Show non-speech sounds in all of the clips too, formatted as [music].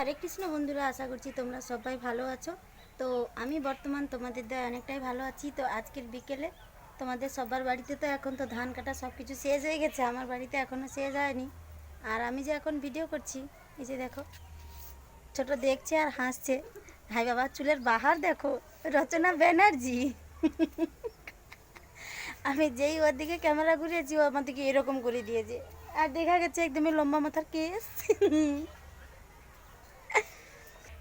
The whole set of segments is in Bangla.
হরে কৃষ্ণ বন্ধুরা, আশা করছি তোমরা সবাই ভালো আছো। তো আমি বর্তমান তোমাদের দ্বারা অনেকটাই ভালো আছি। তো আজকের বিকেলে তোমাদের সবার বাড়িতে তো এখন তো ধান কাটা সব কিছু শেষ হয়ে গেছে, আমার বাড়িতে এখনও শেষ হয়নি। আর আমি যে এখন ভিডিও করছি, এই যে দেখো, ছোট দেখছে আর হাসছে। হাই বাবা, চুলের বাহার দেখো, রচনা ব্যানার্জি। আমি যেই ওর দিকে ক্যামেরা ঘুরিয়েছি, ও আমার দিকে এরকম করে দিয়েছে। আর দেখা গেছে একদমই লম্বা মাথার কেস।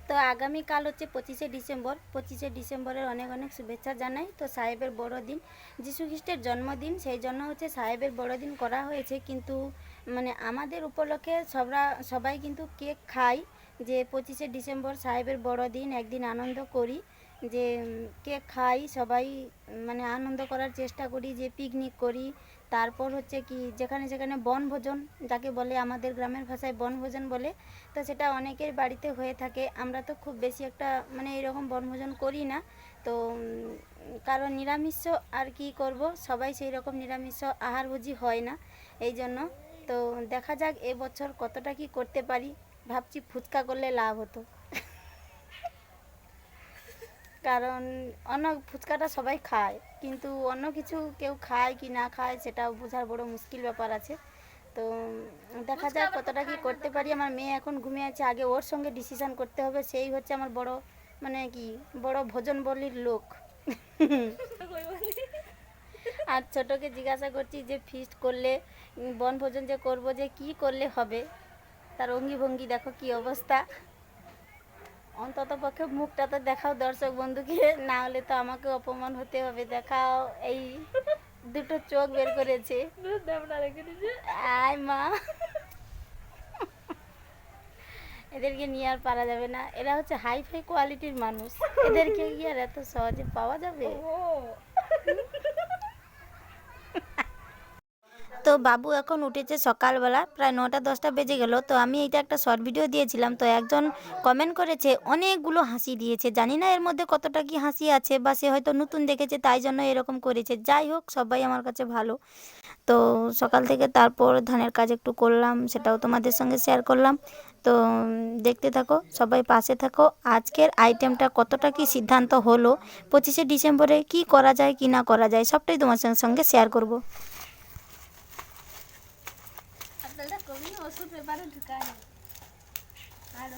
তো আগামীকাল হচ্ছে পঁচিশে ডিসেম্বর। পঁচিশে ডিসেম্বরের অনেক অনেক শুভেচ্ছা জানাই। তো সাহেবের বড়দিন, যিশু খ্রিস্টের জন্মদিন, সেই জন্য হচ্ছে সাহেবের বড়দিন করা হয়েছে। কিন্তু মানে আমাদের উপলক্ষে সবরা, সবাই কিন্তু কেক খাই। যে পঁচিশে ডিসেম্বর সাহেবের বড়দিন, একদিন আনন্দ করি। যে কেক খাই, সবাই মানে আনন্দ করার চেষ্টা করি। যে পিকনিক করি তারপর হচ্ছে কি যেখানে যেখানে বনভোজন যাকে বলে আমাদের গ্রামের ভাষায় বনভোজন বলে, তো সেটা অনেকের বাড়িতে হয়ে থাকে। আমরা তো খুব বেশি একটা মানে এরকম বনভোজন করি না। তো কারণ নিরামিষ আর কি করব, সবাই সেই রকম নিরামিষ আহারভোজি হয় না। এই জন্য তো দেখা যাক এবছর কতটা কি করতে পারি। ভাবছি ফুচকা করলে লাভ হতো। কারণ অন্য ফুচকাটা সবাই খায়। কিন্তু অন্য কিছু কেউ খায় কি না খায় সেটাও বোঝার বড় মুশকিল ব্যাপার আছে। তো দেখা যাক কতটা কি করতে পারি। আমার মেয়ে এখন ঘুমিয়ে আছে আগে ওর সঙ্গে ডিসিশন করতে হবে। সেই হচ্ছে আমার বড় মানে কি বড় ভোজন বলির লোক। আর ছোটকে জিজ্ঞাসা করছি যে ফিস্ট করলে বনভোজন যে করব যে কি করলে হবে? তার অঙ্গি ভঙ্গি দেখো কি অবস্থা। অন্তত পক্ষে মুখটা তো দেখাও দর্শক বন্ধুকে, না হলে তো আমাকে অপমান হতে হবে। দেখাও, এই দুটো চোখ বের করেছে। আয় মা। এদেরকে নিয়ে আর পারা যাবে না। এরা হচ্ছে হাই ফাই কোয়ালিটির মানুষ। এদেরকে কি আর এত সহজে পাওয়া যাবে? তো বাবু এখন উঠেছে সকালবেলা, প্রায় নটা দশটা বেজে গেল। তো আমি এইটা একটা শর্ট ভিডিও দিয়েছিলাম। তো একজন কমেন্ট করেছে, অনেকগুলো হাসি দিয়েছে। জানি না এর মধ্যে কতটা কি হাসি আছে বা সে হয়তো নতুন দেখেছে, তাই জন্য এরকম করেছে। যাই হোক, সবাই আমার কাছে ভালো। তো সকাল থেকে তারপর ধানের কাজ একটু করলাম, সেটাও তোমাদের সঙ্গে শেয়ার করলাম। তো দেখতে থাকো, সবাই পাশে থাকো। আজকের আইটেমটা কতটা কি সিদ্ধান্ত হলো? পঁচিশে ডিসেম্বরে কি করা যায়, কি না করা যায়, সবটাই তোমার সঙ্গে- সঙ্গে শেয়ার করব। preparo tu carne. Ah, lo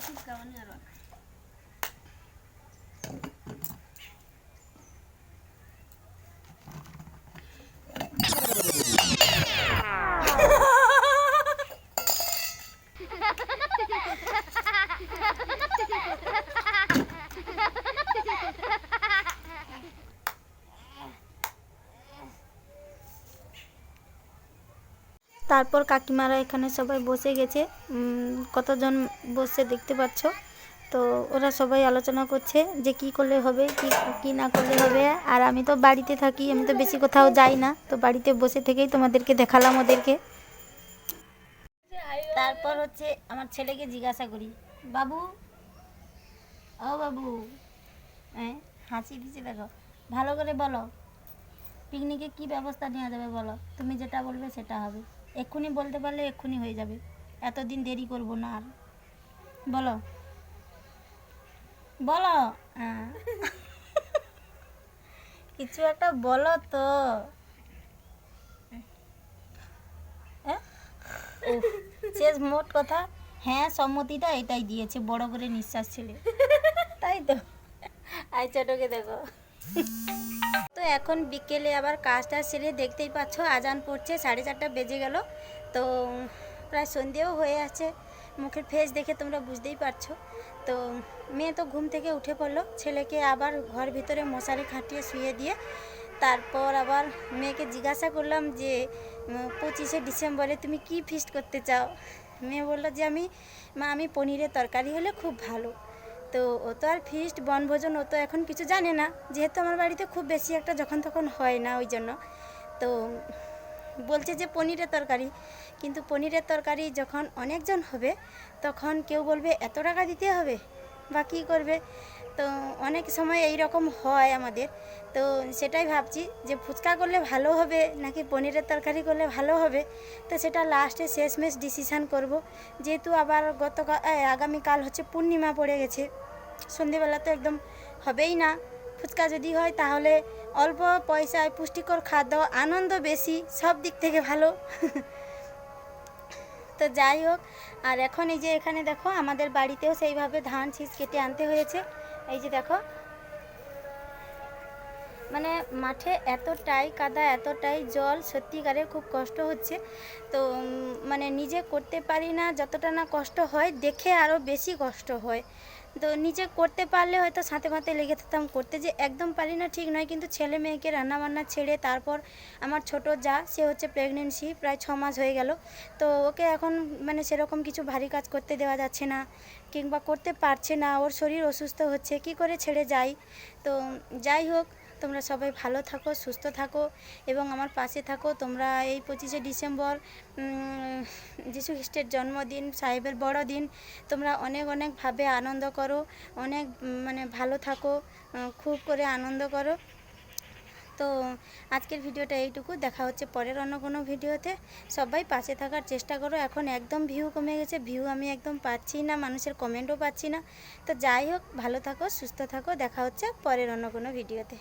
তারপর কাকিমারা এখানে সবাই বসে গেছে। কতজন বসে দেখতে পাচ্ছ? তো ওরা সবাই আলোচনা করছে যে কি করলে হবে, কি, কী না করলে হবে। আর আমি তো বাড়িতে থাকি, আমি তো বেশি কোথাও যাই না। তো বাড়িতে বসে থেকেই তোমাদেরকে দেখালাম ওদেরকে। তারপর হচ্ছে আমার ছেলেকে জিজ্ঞাসা করি, বাবু, ও বাবু হ্যাঁ হাসি দিচ্ছে দেখো। ভালো করে বলো, পিকনিকে কি ব্যবস্থা নেওয়া যাবে বলো? তুমি যেটা বলবে সেটা হবে। এক্ষুনি বলতে পারলে এক্ষুনি হয়ে যাবে। এতদিন দেরি করব না আর। বলো। বলো। [laughs] কিছু একটা বলো তো। শেষ মোট কথা। হ্যাঁ সম্মতিটা এটাই দিয়েছে বড় করে নিঃশ্বাস ছেলে তাই তো? আই ছোটকে দেখো। তো এখন বিকেলে আবার কাজটা সেরে দেখতেই পাচ্ছ, আজান পড়ছে, সাড়ে চারটা বেজে গেল। তো প্রায় সন্ধেও হয়ে আছে, মুখের ফেস দেখে তোমরা বুঝতেই পারছ। তো মেয়ে তো ঘুম থেকে উঠে পড়ল, ছেলেকে আবার ঘর ভিতরে মশারি খাটিয়ে শুয়ে দিয়ে তারপর আবার মেয়েকে জিজ্ঞাসা করলাম যে পঁচিশে ডিসেম্বরে তুমি কি ফিস্ট করতে চাও? মেয়ে বলল যে, আমি, মা, আমি পনিরের তরকারি হলে খুব ভালো। তো ও তো আর ফিস্ট বনভোজন, ও তো এখন কিছু জানে না। যেহেতু আমার বাড়িতে খুব বেশি একটা যখন তখন হয় না ওই জন্য। তো বলছে যে পনিরের তরকারি। কিন্তু পনিরের তরকারি যখন অনেকজন হবে, তখন কেউ বলবে, এত টাকা দিতে হবে? বা কী করবে? তো অনেক সময় এই রকম হয় আমাদের। তো সেটাই ভাবছি যে ফুচকা করলে ভালো হবে নাকি পনিরের তরকারি করলে ভালো হবে? তো সেটা লাস্টে শেষমেশ ডিসিশান করব। যেহেতু আবার গতকাল আগামীকাল হচ্ছে পূর্ণিমা পড়ে গেছে। সন্ধেবেলা তো একদম হবেই না। ফুচকা যদি হয় তাহলে অল্প পয়সায় পুষ্টিকর খাদ্য, আনন্দ বেশি, সব দিক থেকে ভালো। [laughs] তো যাই হোক, আর এখন এই যে এখানে দেখো, আমাদের বাড়িতেও সেইভাবে ধান ছিঁচ কেটে আনতে হয়েছে। এই যে দেখো মানে মাঠে এতটাই কাদা, এতটাই জল, সত্যিকারের খুব কষ্ট হচ্ছে। তো মানে নিজে করতে পারি না, যতটা না কষ্ট হয়, দেখে আরও বেশি কষ্ট হয়। তো নিজে করতে পারলে হয়তো সাথে ফাঁতে লেগে থাকতাম করতে যে একদম পারি না, ঠিক নয়। কিন্তু ছেলে মেয়েকে রান্নাবান্না ছেড়ে তারপর আমার ছোট যা, সে হচ্ছে প্রেগনেন্সি প্রায় ছ মাস হয়ে গেল। তো ওকে এখন মানে সেরকম কিছু ভারী কাজ করতে দেওয়া যাচ্ছে না, কিংবা করতে পারছে না। ওর শরীর অসুস্থ হচ্ছে, কি করে ছেড়ে যাই তো যাই হোক তোমরা সবাই ভালো থাকো, সুস্থ থাকো এবং আমার পাশে থাকো। তোমরা এই পঁচিশে ডিসেম্বর যীশু খ্রিস্টের জন্মদিন, সাহেবের বড়দিন, তোমরা অনেক অনেকভাবে আনন্দ করো, অনেক মানে ভালো থাকো খুব করে আনন্দ করো। তো আজকের ভিডিওটা এইটুকু, দেখা হচ্ছে পরের অন্য কোনো ভিডিওতে। সবাই পাশে থাকার চেষ্টা করো, এখন একদম ভিউ কমে গেছে ভিউ আমি একদম পাচ্ছি না, মানুষের কমেন্টও পাচ্ছি না। তো যাই হোক, ভালো থাকো, সুস্থ থাকো, দেখা হচ্ছে পরের অন্য কোনো ভিডিওতে।